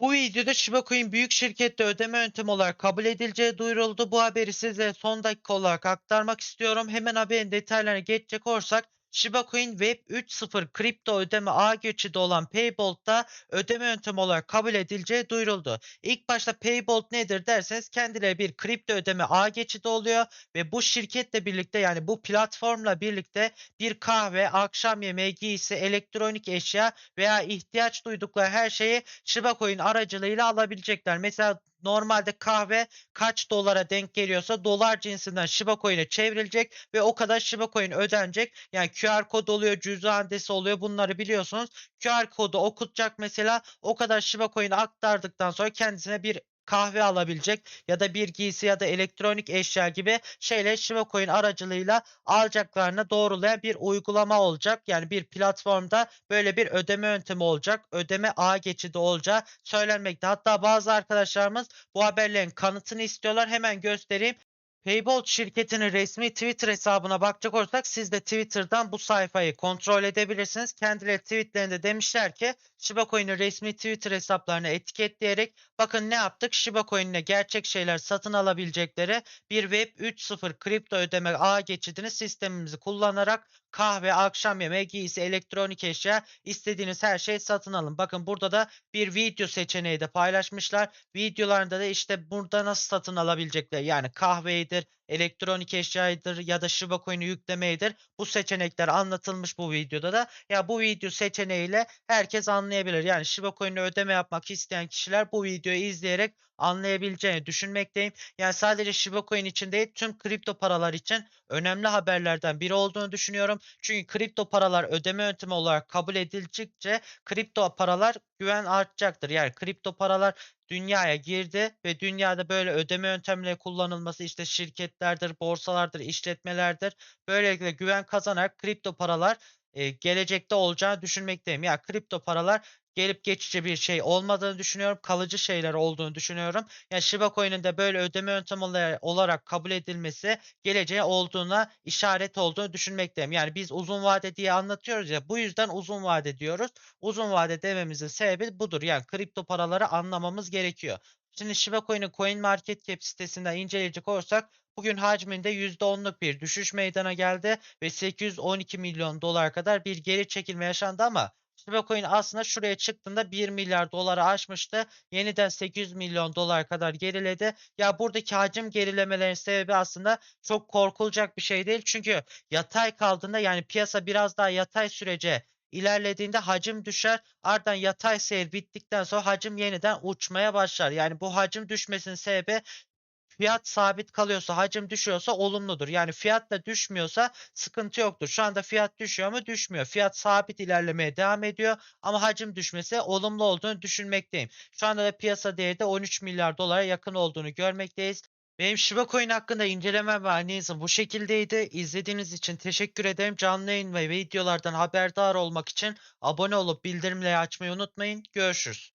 Bu videoda Shiba Coin büyük şirkette ödeme yöntemi olarak kabul edileceği duyuruldu. Bu haberi size son dakika olarak aktarmak istiyorum. Hemen haberin detaylarına geçecek olursak Shiba Coin Web 3.0 kripto ödeme ağ geçidi olan Paybolt'ta ödeme yöntemi olarak kabul edileceği duyuruldu. İlk başta Paybolt nedir derseniz kendileri bir kripto ödeme ağ geçidi oluyor ve bu şirketle birlikte yani bu platformla birlikte bir kahve, akşam yemeği, giysi, elektronik eşya veya ihtiyaç duydukları her şeyi Shiba Coin aracılığıyla alabilecekler. Mesela normalde kahve kaç dolara denk geliyorsa dolar cinsinden Shiba Coin'e çevrilecek ve o kadar Shiba Coin ödenecek. Yani QR kod oluyor, cüzdan adresi oluyor bunları biliyorsunuz. QR kodu okutacak mesela o kadar Shiba Coin aktardıktan sonra kendisine bir kahve alabilecek ya da bir giysi ya da elektronik eşya gibi şeyle Shiba Coin aracılığıyla alacaklarını doğrulayan bir uygulama olacak. Yani bir platformda böyle bir ödeme yöntemi olacak. Ödeme ağ geçidi olacağı söylenmekte. Hatta bazı arkadaşlarımız bu haberlerin kanıtını istiyorlar. Hemen göstereyim. Paybolt şirketinin resmi Twitter hesabına bakacak olursak siz de Twitter'dan bu sayfayı kontrol edebilirsiniz. Kendileri tweetlerinde demişler ki Shiba Coin'in resmi Twitter hesaplarını etiketleyerek bakın ne yaptık? Shiba Coin'le gerçek şeyler satın alabilecekleri bir Web 3.0 kripto ödeme ağ geçidini sistemimizi kullanarak kahve, akşam yemeği, giysi, elektronik eşya istediğiniz her şeyi satın alın. Bakın burada da bir video seçeneği de paylaşmışlar. Videolarında da işte burada nasıl satın alabilecekler yani kahveydir, that elektronik eşyaydır ya da Shiba Coin'i yüklemeyidir. Bu seçenekler anlatılmış bu videoda da. Ya bu video seçeneğiyle herkes anlayabilir. Yani Shiba Coin'e ödeme yapmak isteyen kişiler bu videoyu izleyerek anlayabileceğini düşünmekteyim. Yani sadece Shiba Coin için değil tüm kripto paralar için önemli haberlerden biri olduğunu düşünüyorum. Çünkü kripto paralar ödeme yöntemi olarak kabul edilecekçe kripto paralar güven artacaktır. Yani kripto paralar dünyaya girdi ve dünyada böyle ödeme yöntemleri kullanılması işte şirketlerdir, borsalardır, işletmelerdir. Böylelikle güven kazanarak kripto paralar gelecekte olacağını düşünmekteyim. Ya kripto paralar gelip geçici bir şey olmadığını düşünüyorum. Kalıcı şeyler olduğunu düşünüyorum. Yani Shiba Coin'in de böyle ödeme yöntemi ola- olarak kabul edilmesi geleceğe olduğuna işaret olduğunu düşünmekteyim. Yani biz uzun vade diye anlatıyoruz ya bu yüzden uzun vade diyoruz. Uzun vade dememizin sebebi budur. Yani kripto paraları anlamamız gerekiyor. Şimdi Shiba Coin'in CoinMarketCap sitesinden inceleyecek olursak bugün hacminde %10'luk bir düşüş meydana geldi ve 812 milyon dolar kadar bir geri çekilme yaşandı ama Shiba aslında şuraya çıktığında 1 milyar doları aşmıştı. Yeniden 800 milyon dolar kadar geriledi. Ya buradaki hacim gerilemelerin sebebi aslında çok korkulacak bir şey değil. Çünkü yatay kaldığında yani piyasa biraz daha yatay sürece ilerlediğinde hacim düşer. Ardından yatay seyir bittikten sonra hacim yeniden uçmaya başlar. Yani bu hacim düşmesinin sebebi fiyat sabit kalıyorsa, hacim düşüyorsa olumludur. Yani fiyat da düşmüyorsa sıkıntı yoktur. Şu anda fiyat düşüyor mu? Düşmüyor. Fiyat sabit ilerlemeye devam ediyor ama hacim düşmesi olumlu olduğunu düşünmekteyim. Şu anda da piyasa değeri de 13 milyar dolara yakın olduğunu görmekteyiz. Benim Shiba Coin hakkında inceleme ve analizim bu şekildeydi. İzlediğiniz için teşekkür ederim. Canlı yayın ve videolardan haberdar olmak için abone olup bildirimleri açmayı unutmayın. Görüşürüz.